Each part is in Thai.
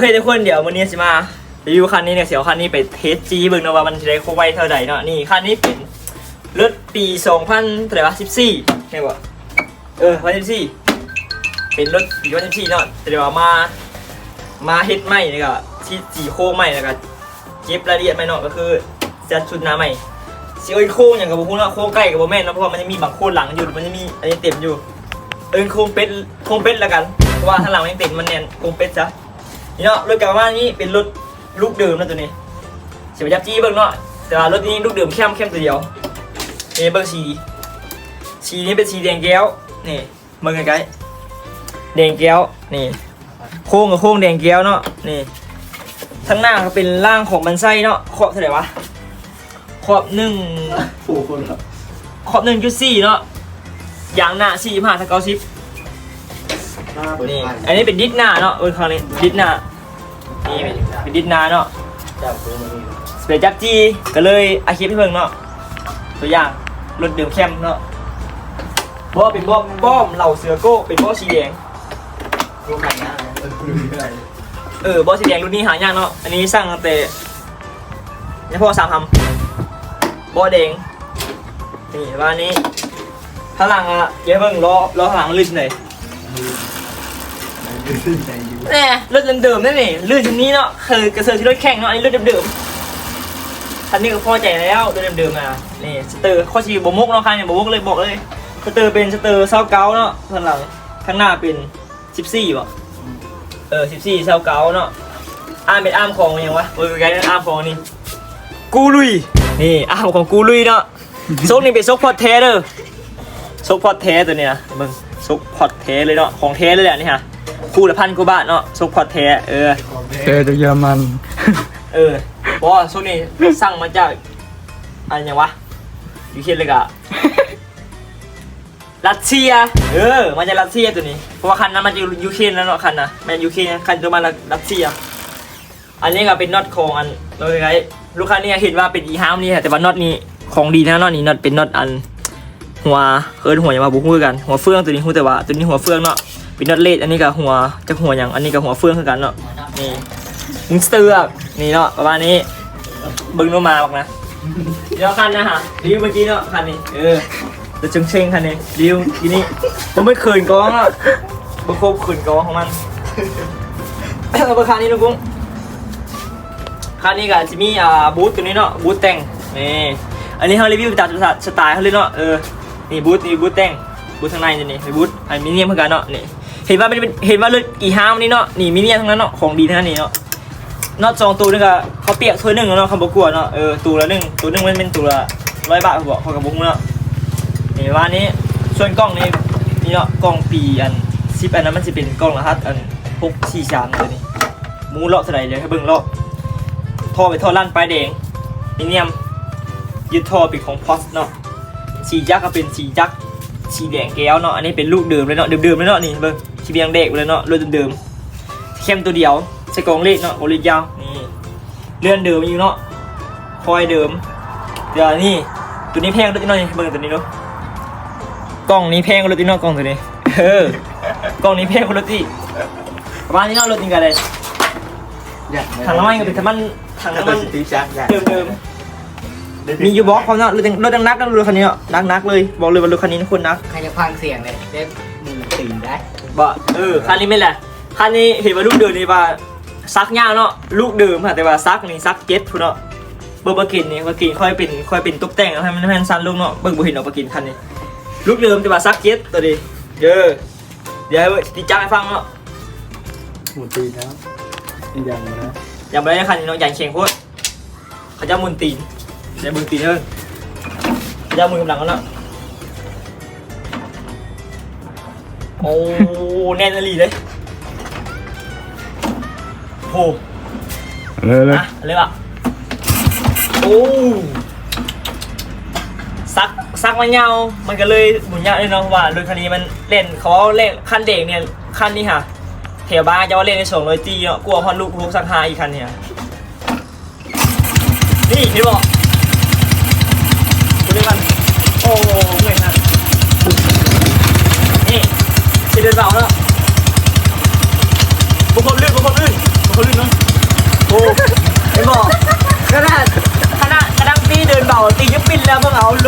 โอเคทุกคนเดี๋ยววันนี้สิมารีวิวคันนี้เนี่ยเสียวคันนี้ไปเทสจีเบิ่งนะว่ามันจะได้โคไวเท่าไหร่เนาะนี่คันนี้เป็นรถปี2000เท่าไหร่วะ14ใช่ป่ะเออวัน14เป็นรถปีวัน14เนาะแต่เดี๋ยวมามาเฮ็ดใหม่แล้วก็ที่จีโคใหม่แล้วก็เก็บรายละเอียดใหม่เนาะก็คือจัดชุดหน้าใหม่สิเอ้ยโค้งอย่างกับพวกเนาะโค้งใกล้กับบ่แม่นนะเพราะมันจะมีบางโค้งหลังอยู่มันจะมีอันนี้เต็มอยู่เอินโครงเป็ดโครงเป็ดแล้วกันเพราะว่าข้างหลังมันยังติดมันแน่นโครงเป็ดจ้ะ นี่เนาะรถกระบะนี้เป็นรถลูกเดิมนะตัวนี้เสียบยับจี้เบิ้งเนาะแต่ว่ารถนี้ลูกเดิมเข้มเข้มตัวเดียวนี่เบิ้งสีสีนี้เป็นสีแดงแก้วนี่เบิ้งไกลๆแดงแก้วนี่โค้งกับโค้งแดงแก้วเนาะนี่ทั้งหน้าก็เป็นร่างของมันไส้เนาะขอบเท่าไหร่วะขอบหนึ่งผู้คนครับขอบหนึ่งจุดสี่เนาะยางหน้าสี่ห้าถ้าเก้าสิบหน้าปนี่อันนี้เป็นดิสหน้าเนาะเออคราวนี้ดิสหน้า เป็นดิสนาเนาะจับตัวมันนี่สเปรย์จับจีก็เลยอาชีพให้เพิ่งเนาะตัวอย่างรถเดิมแคมเนาะบ่เป็นบ่บ้อมเหล่าเสือโก้เป็นบ่สีแดงตัวไข่หน้าเออคุณไม่ได้เออบ่สีแดงรุ่นนี้หายากเนาะอันนี้สร้างตั้งแต่เนี่ยพ่อสามทำบ่แดงนี่ว่าอันนี้ข้างหลังอะเยวให้เบิ่งล้อล้อข้างหลังลื่นหน่อย มันขึ้นใจอยู่แน่รถเดิมๆนั่นนี่ลื่นชนนี้เนาะคือกระเซิร์ที่รถแข่งเนาะอันนี้รถเดิมๆคันนี้ก็พอใจแล้วรถเดิมๆอะนี่สเตอร์ข้อชีบมุกเนาะคันนี้บมุกเลยบอกเลยสเตอร์เป็นสเตอร์เซาเก้าเนาะข้างหลังข้างหน้าเป็นสิบสี่ป่ะเออสิบสี่เซาเก้าเนาะอาร์มเป็นอาร์มของยังวะเออไกด์นั่นอาร์มของนี่กูลุยนี่อาร์มของกูลุยเนาะซกนี่เป็นซกพอดเทเด้อซกพอดเทตัวเนี้ยมึงซกพอดเทเลยเนาะของเทเลยแหละนี่ฮะ คู่ละพันกว่าบาทเนาะซุกพอดแท้เออ เจอจากเยอรมัน เออบอกว่าซุกนี่สั่งมาจากอะไรอย่างวะยูเครนเลยกะ รัสเซีย เออมาจากรัสเซียตัวนี้ เพราะว่าคันนั้นมันจะยูเครนแล้วเนาะคันนะแมนยูเครนคันตัวมาจากรัสเซีย อันนี้ก็เป็นน็อตของอันโดยไงลูกค้าเนี่ยเห็นว่าเป็นอีฮามนี่แต่ว่าน็อตนี้ของดีนะน็อตนี้น็อตเป็นน็อตอัน หัวเคิร์นหัวอย่างมาบุกมือกัน หัวเฟืองตัวนี้หูแต่ว่าตัวนี้หัวเฟืองเนาะเป็นอตเลดอันนี้กับหัวจะหัวอย่างอันนี้กับหัวเฟืองคือกันเนาะนี่มึงสเตือกนี่เนาะประมาณนี้บิ้งโนมาบอกนะเดี๋ยวคันนะฮะรีวิวเมื่อกี้เนาะคันนี้เออจะเชิงเชิงคันนี้รีวิวทีนี้ผมไม่คืนกองอะบุคคลคืนกองของมันเอาไปคันนี้นะกุ้งคันนี้กับจิมี่อ่าบูธตัวนี้เนาะบูธแต่งนี่อันนี้เขารีวิวตามสไตล์เขาเลยเนาะเออนี่บูธนี่บูธแต่งบูธข้างในนี่นี่บูธอันมิเนียมเหมือนกันเนาะนี่ เห็นว่าเป็นเป็นเห็นว่าเลือดอีฮามนี่เนาะนี่มิเนียทั้งนั้นเนาะของดีทั้งนั้นนี่เนาะนอกจองตัวนึงก็เขาเปียกถ้วยหนึ่งแล้วเนาะเขาบอกกลัวเนาะเออตัวละหนึ่งตัวหนึ่งมันเป็นตัวละร้อยบาทเขาบอกเขากับบุ้งเนาะนี่ว่านี้ส่วนกล้องนี่นี่เนาะกล้องปีอันซิปอันนั้นมันจะเป็นกล้องรหัสอันหกสี่สามตัวนี้มูเลาะเท่าไหร่เลยให้เบิ่งเลาะท่อไปท่อลั่นปลายแดงมิเนียมยึดท่อเป็นของพอสเนาะสีจักรก็เป็นสีจักรสีแดงแก้วเนาะอันนี้เป็นลูกเดิมเลยเนาะเดิมๆเลยเนาะนี่เบิ่ง สีแดงเด็กเลยเนาะรถเดิมๆเข้มตัวเดียวใส่กรงเลขเนาะโอลิยาวนี่เลื่อนเดิมอยู่เนาะคอยเดิมเดี๋ยวนี่ตัวนี้แพงรถอีกหน่อยเบิ่งตัวนี้เนาะกล้องนี้แพงกว่ารถอีกเนาะกล้องตัวนี้เออกล้องนี้แพงกว่ารถอีกประมาณนี้เนาะรถนี่กันเลยอยากถังน้ำมันก็เป็นถังมันถังถ้าน้ำเป็มันนสตีชักอยากเดิมๆมีอยู่บล็อกเขาเนาะรถรถดังนักนะรถคันนี้เนาะนักนักๆเลยบอกเลยว่ารถคันนี้นะคนนักใครจะฟังเสียงเลยได้มือตีนได้ บ่เออคันนี้ไม่แหละคันนี้เห็นว่าลูกเดิมนี่ว่าซักยาวเนาะลูกเดิมค่ะแต่ว่าซักนี่ซักเก็ตพุ่นเนาะเบอร์เบอร์กินนี่เบอร์กินค่อยเป็นค่อยเป็นตกแต่งให้มันให้มันสั้นลงเนาะเบิ่งบ่เห็นเนาะเบอร์กินคันนี้ลูกเดิมแต่ว่าซักเก็ตตัวนี้เด้อเดี๋ยวให้ติจ้าให้ฟังเนาะหมุนตีนะอีกอย่างนะอย่าไปได้คันนี้เนาะอย่างเชียงโคตรเขาจะมุนตีนเดี๋ยวมุนตีนเด้อเขาจะมุนกำลังกันเนาะ โอ้แน่นอหลีเลยโหเลยเลยอะเลยอะโอ้ซักซักมันยาวมันก็เลยหมุนยาวเลยเนาะเพราะว่ารถคันนี้มันเล่นเขาเล่นคันเด็กเนี่ยคันนี้ค่ะแถวบ้านจะว่าเล่นในสองร้อยตีเนาะกลัวฮอนลูกลูกสักหาอีกคันเนี่ยนี่เห็นบอก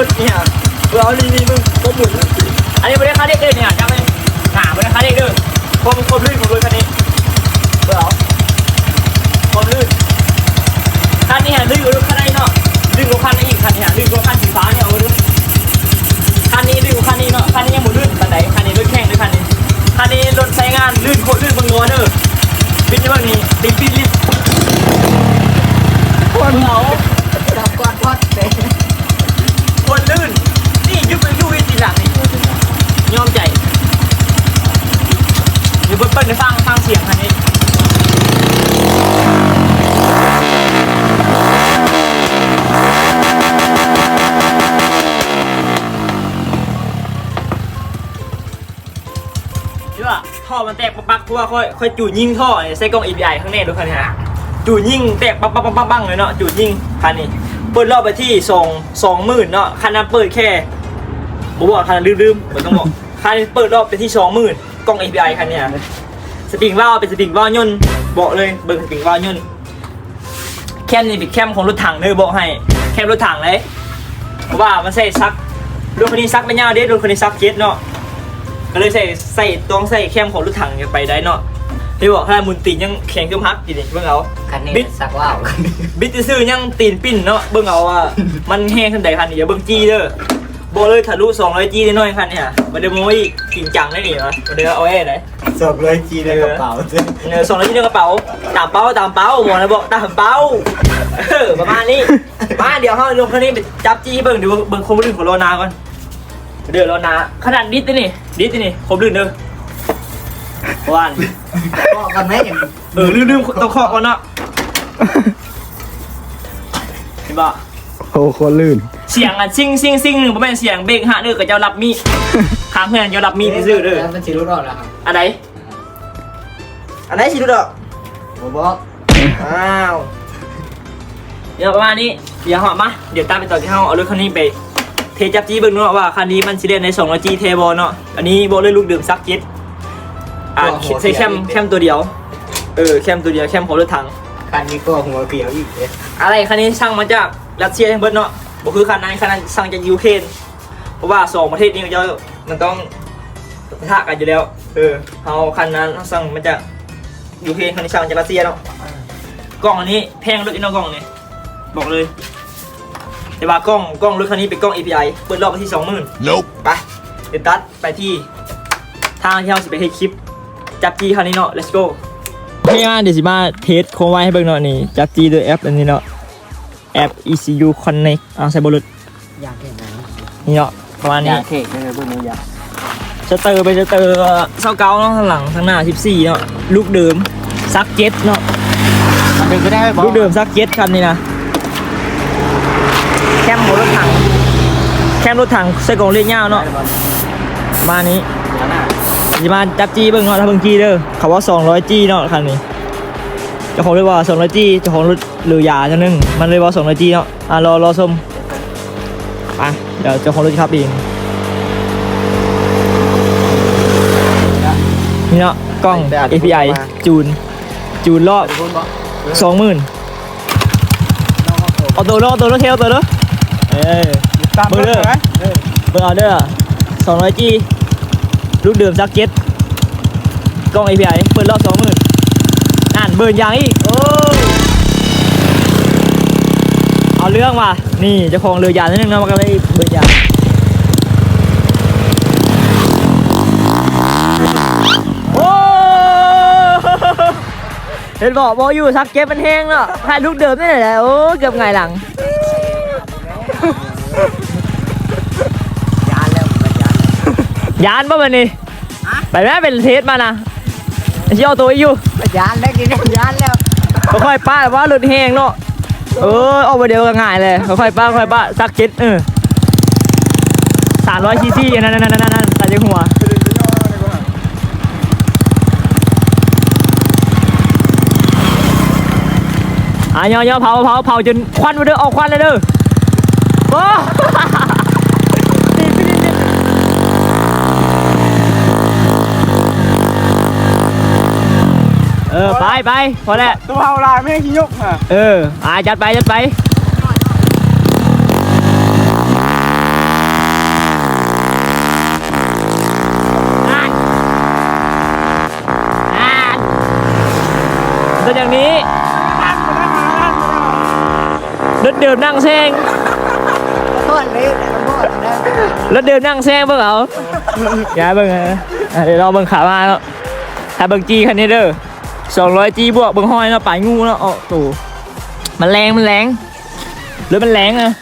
แล้วเนี่ยเพิ่งเอาลีนี่มึงก็หมุนอันนี้ไม่ได้ค่าเด็กเด้อเนี่ยจำไว้หนาไม่ได้ค่าเด็กเด้อเพรามความลื่นของรถคันนี้เพิ่งเอาความลื่นคันนี้ฮะลื่นกว่ารถคันไหนเนาะลื่นกว่าคันนี้อีกคันนี้ฮะลื่นกว่าคันสีฟ้าเนี่ยเอาดูคันนี้ลื่นกว่าคันนี้เนาะคันนี้ยังหมุนลื่นคันไหนคันนี้รถแข่งด้วยคันนี้คันนี้รถใช้งานลื่นโคตรลื่นบังงัวเด้อปินยังไงนี่ปินปินลิ้นเพิ่งเอาจับก้อนทอดเตะ เดี๋ยวเปิ้ลไปฟังฟังเสียงคันนี้ใช่ป่ะท่อมันแตกปักๆเพราะว่าค่อยค่อยจูดยิงท่อเนี่ยใส่กล้อง API ข้างในดูคันนี้ฮะจูดยิงแตกปักปักปักปักปักเลยเนาะจูดยิงคันนี้เปิดรอบไปที่สองสองหมื่นเนาะคันนั้นเปิดแค่ผมบอกคันนั้นลืมๆเหมือนต้องบอกคันนี้เปิดรอบไปที่สองหมื่น กล้อง API คันเนี้ยสปริงว่าวเป็นสปริงว่าวยนต์บอกเลยเบิ่งสปริงว่าวยนต์แคมนี่เป็นแคมของรถถังเด้อบอกให้ แคมรถถังเลยเพราะว่ามันใส่ซักรถคันนี้ซักไม่ยาวเด้รถคันนี้ซักเจ็ดเนาะก็เลยใส่ใส่ต้องใส่แคมของรถถังไปได้เนาะที่บอกถ้ามุนตีนยังแข็งขึ้นฮักทีนี้เบิ่งเอาคันนี้บิ๊กสักว่าวบิตซื้อยังตีนปิ้นเนาะเบิ่งเอาว่ามันแห้งขึ้นใดคันนี้อย่าเบิ่งจี้เด้อ บ่เลยทะลุ200จี้ได้น้อยคันเนี่ยบ่ได้โม้ยจริงจังได้นี่วะบ่ได้เอาแอ้ได้สอบเลยจีในกระเป๋าเจ้เออ200จี้ในกระเป๋า ตามเป้าตามเป้าหมอนะบอกตามเป้าเออประมาณนี้มาเดี๋ยวเฮาลงคันนี้ไปจับจี้ให้เบิ่งเดี๋ยวเบิ่งคมลื่นของโลนาก่อนเดี๋ยวโลนาขนาดดิสนี่ดิสนี่คมลื่นเด้อว่านก็กันไหมอย่างเออลืมๆต้องเคาะก่อนเนาะเห็นบ่ โอ้โคนลื่น เสียงอะซิ่งซิ่งซิ่งหนึ่งประมาณเสียงเบรกหะเด้อกับเจ้ารับมีดค้างเพื่อนเจ้ารับมีดที่ซื้อเด้อแล้วมันสิรู้รอดแล้วครับอันไหนอันไหนสิดูดอกผมบอกอ้าวเดี๋ยวประมาณนี้เดี๋ยวเหาะมาเดี๋ยวตามไปต่อที่เฮาเอารถคันนี้ไปเทจับจี้เบิ่งเนาะว่าคันนี้มันสิเล่นใน2 0 0 G เทบอเนาะอันนี้บ่เลยลูกดื่มซักจิตอ่าใช้แคมแคมตัวเดียวเออแคมตัวเดียวแคมของรถถังคันนี้ก็หัวเปียวอีกเลยอะไรคันนี้ช่างมาจาก รัสเซียทั้งเบิดเนาะบ่คือคันนั้นคันนั้นสั่งจากยูเครนเพราะว่าสองประเทศนี้มันจะมันต้องปะทะกันอยู่แล้ว เออเอาคันนั้นสั่งมาจากยูเครนคันนี้สั่งจากรัสเซียเนาะกล้องอันนี้แพงรถอีกเนาะกล้องนี่บอกเลยแต่ว่ากล้องกล้องรถคันนี้เป็นกล้อง API เปิดรอบไปที่สองหมื่น Nope ไปเดี๋ยวตัดไปที่ทางที่เราสิไปให้คลิป จับจีคันนี้เนาะ let's go พี่มาเดี๋ยวสิมาเทสโครงไว้ให้เบิ่งเนาะนี่จับจีด้วยแอปอันนี้เนาะ แอป ECU Connect อ่าใส่บอลลูนอยากเห็นไหมนี่เนาะประมาณอนี้ยากเห็นเลยพวกนี้อยากจะเตอร์ไปจะเตอร์เสาเกาเนาะข้างหลังข้างหน้า 14 เนาะลูกเดิมซักเจ็ตเนาะมันเป็นก็ได้บอลูกเดิมซักเจ็ตคันนี้นะแคมรถถังแคมรถถังใส่กล่องเล็กยาวเนาะประมาณนี้เดี๋ยวหน้าสิมาจับจีเบิ่งเนาะถ้าเบิ่งจีเด้อเขาว่า200จีเนาะคันนี้ เจ้าของเลยว่า200จีเจ้าของหรือยาจังนึงมันเลยว่า200จีเนาะอะรอรอชมไปเดี๋ยวเจ้าของรถจะขับเองนี่เนาะกล้อง API จูน จูนรอบคุณบอกสองหมื่นเอาตัวเนาะเอาตัวเนาะเทลตัวเนาะเออ ตามเบอร์เด้อ ไหมเบอร์เอาเด้อสองร้อยจีลูกเดิมซักเก็ตกล้อง API เปิดรอบสองหมื่น บิร์นยางอีก โอ้เอาเรื่องว่ะนี่เจ้าของเรือยางนิดนึงเนาะมันก็เลยเบิร์นยางโอ้เห็นบอกบอกอยู่ซักเก็ตมันแห้งเนาะถ่ายลูกเดิมนี่แหละโอ้เกือบไงายหลังยานแล้วมันยานยานป่ะมันนี่ไปแม่เป็นเทสมานะ เชี่ยวตัวอยู่มันยานแล้วกินยานแล้วค่อยๆป้าว่าหลุดแห้งเนาะเออออกมาเดียวก็ง่ายเลยค่อยๆป้าค่อยๆป้าซักเก็ตเออสามร้อยซีซีนั่นนั่นนั่นนั่นใส่ในหัวอะย่อย่อเผาเผาเผาจนควันมาเด้อออกควันเลยเด้อโอ้ เออไปไปพอแล้วตัวเฮาลายไม่ให้ขี้ยกฮะเอออาจัดไปจัดไปอย่างนี้รถเดิมนั่งแซงรถเดิมนั่งแซงเบิ่งเหรอย้าเบิ่งเดี๋ยวเราเบิ่งขามาเนาะถ้าเบิ่งจีคันนี้เด้อ 200จีบวกเบิ่งห้อยเนาะปายงูเนาะอ๋อตู่มันแรงมันแรงรถมันแรงอะ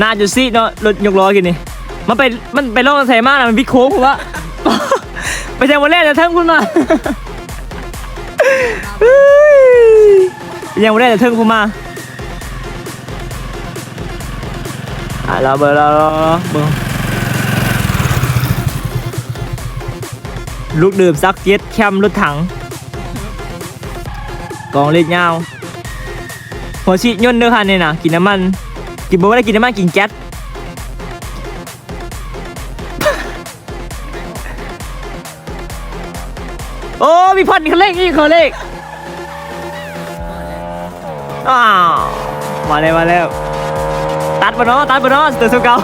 น่าจะซีเนาะรถยกล้อกินนี่มันไปมันไปล่องใส่มากนะมันพิโค้งผมว่าไปแทงวันแรกจะทั้งคุณมาไปแทงวันแรกจะทั้งคุณมาอะเราเบอร์เราเบอร์ ลูกดื่มซักเจ็ดแคมรถถัง กองเล็กยาวหัวฉีดย่นเด้อค่ะเนี่ยนะกินน้ำมัน กินบ่ได้กินน้ำมันกินแก๊สโอ้มีพันคันเร่งอีกคันเร่งอ้าวมาแล้วมาแล้วตัดปะเนาะตัดปะเนาะสเตอร์สเกา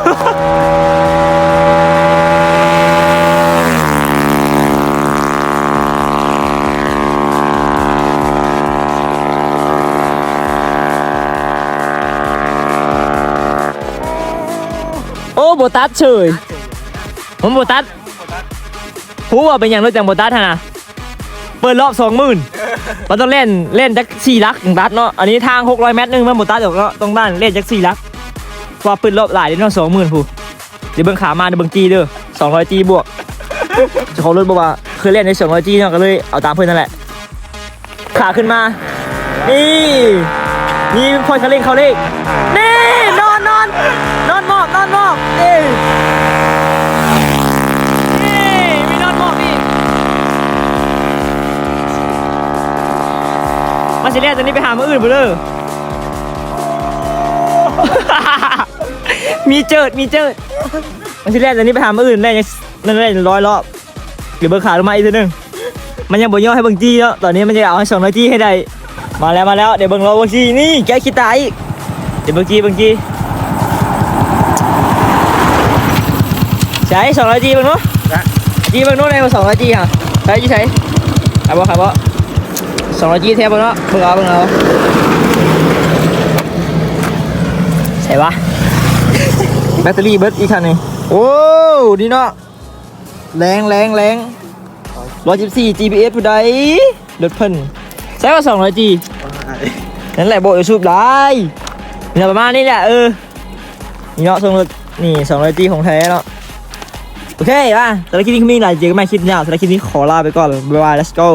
บตัสเฉยผมโบตัสหูว่าเป็นอย่างรถจังโบตัสฮะนะเปิดรอบสองหมื่นมันต้องเล่นเล่นจักสี่ลักถึงตัดเนาะอันนี้ทางหกร้อยเมตรหนึงมันโบตัสเดี๋ยวก็ต้องด้านเล่นจักสี่ลักเพราะว่าเปิดรอบหลายเดี๋ยวต้องสองหมื่นผู้เดี๋ยวเบิ่งขามาเดี๋ยวเบิ่งจีเด้อสองร้อยจีบวกจ้าของรถบอกว่าเคยเล่นในสองร้อยจีเนาะก็เลยเอาตามเพื่อนนั่นแหละขาขึ้นมานี่นี่พอยเขาเล่งเขาเล่งนี่นอนนอน อนหมอบนอนหมอบนี่นี่มีนอนหมอบอีกมาสิเล่ตัวนี้ไปหามืออื่นไปเลยมีเจิดมีเจิดมาสิเล่ตัวนี้ไปหามืออื่นได้ยังนั่นได้ร้อยรอบเดี๋ยวเบิกขาลงมาอีกทีหนึงมันยังบ่ย่อให้เบิ่งจี้แล้วตอนนี้มันจะเอาให้สองร้อยจี้ให้ได้มาแล้วมาแล้วเดี๋ยวเบิ่งรอเบิ่งจี้นี่แกคิดตายอีกเดี๋ยวเบิ่งจี้เบิ่งจี้ ใช้สองร้อยจี้เบิ่งเนาะจี้เบิ่งเนาะในสองร้อยจี้ฮะใช้จี้ใช้เอาบ่ครับบ่สองร้อยจี้แทบบ่เนาะเบิ่งเอาเบิ่งเอาใช่ปะแบตเตอรี่เบิดอีกคันหนึงโอ้ดีเนาะแรงแรงแรงร้อยสิบสี่ GPS ผู้ใดรถเพิ่นใช้ว่าสองร้อย G นั่นแหละโบจะสูบได้เนี่ยประมาณนี้แหละเออนี่เนาะส่งรถนี่สองร้อย G ของแท้เนาะ โอเคป่ะสำหรับคลิปนี้ก็มีหลายเจอกันใหม่คลิปยาวแต่ละคลิปนี้ขอลาไปก่อนบ๊ายบาย let's go